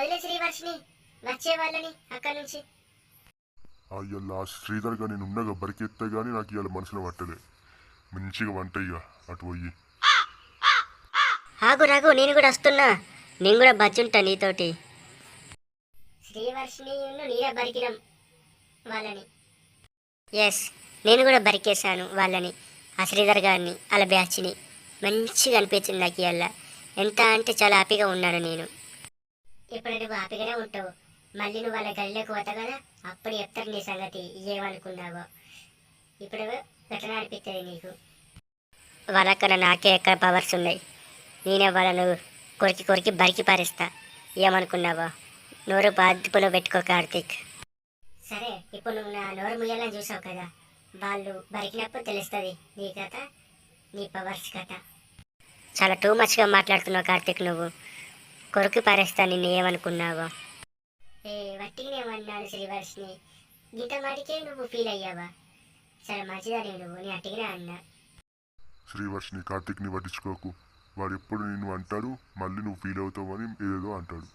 వదిలే శ్రీవర్షిని వచ్చే వాళ్ళని అక్కడి నుంచి. అయ్యల్లా శ్రీధర్గా నేను ఉండగా బరికెత్తే గానీ నాకు ఇవాళ మనసులో పట్టలే. మంచిగా వంట ఇక అటు పోయి. ఆగు రాగు నేను కూడా వస్తున్నా. నేను కూడా బచ్చుంటా నీతోటి. శ్రీవర్షిని నీర బరికినం వాళ్ళని. ఎస్ నేను కూడా బరికేశాను వాళ్ళని ఆ శ్రీధర్ గారిని అలా బ్యాచ్ని. మంచిగా అనిపించింది నాకు ఇవాళ ఎంత అంటే చాలా హ్యాపీగా ఉన్నాను నేను. ఇప్పుడు నువ్వు హ్యాపీగానే ఉంటావు. మళ్ళీ నువ్వు వాళ్ళ గల్లోకి పోతావు కదా అప్పుడు చెప్తారు నీ సంగతి. ఏమనుకున్నావో. ఇప్పుడు ఎట్లా అనిపిస్తుంది నీకు? వాళ్ళకన్నా నాకే ఎక్కడ పవర్స్ ఉన్నాయి. నేనే వాళ్ళను కొరికి కొరికి బరికి పారేస్తా. ఏమనుకున్నావా? నోరు బాధ్యతలో పెట్టుకో కార్తీక్. సరే ఇప్పుడు నువ్వు నా నోరు ముయ్యాలని చూసావు కదా వాళ్ళు బరికినప్పుడు తెలుస్తుంది నీ కథ నీ పవర్స్ కథ. చాలా టూ మచ్గా మాట్లాడుతున్నావు కార్తీక్ నువ్వు. కొరకు పారేస్తా నిన్ను ఏమనుకున్నావో? ఏ వట్టిగానేమన్నాడు శ్రీవర్షిని గీత మాటికే నువ్వు ఫీల్ అయ్యావా? సరే మంచిదా నేను నేను అట్టిగానే అన్నా. శ్రీవర్షిని కార్తిక్ని పట్టించుకోకు. వాడు ఎప్పుడు నిన్ను అంటాడు మళ్ళీ నువ్వు ఫీల్ అవుతావు అని ఏదేదో అంటాడు.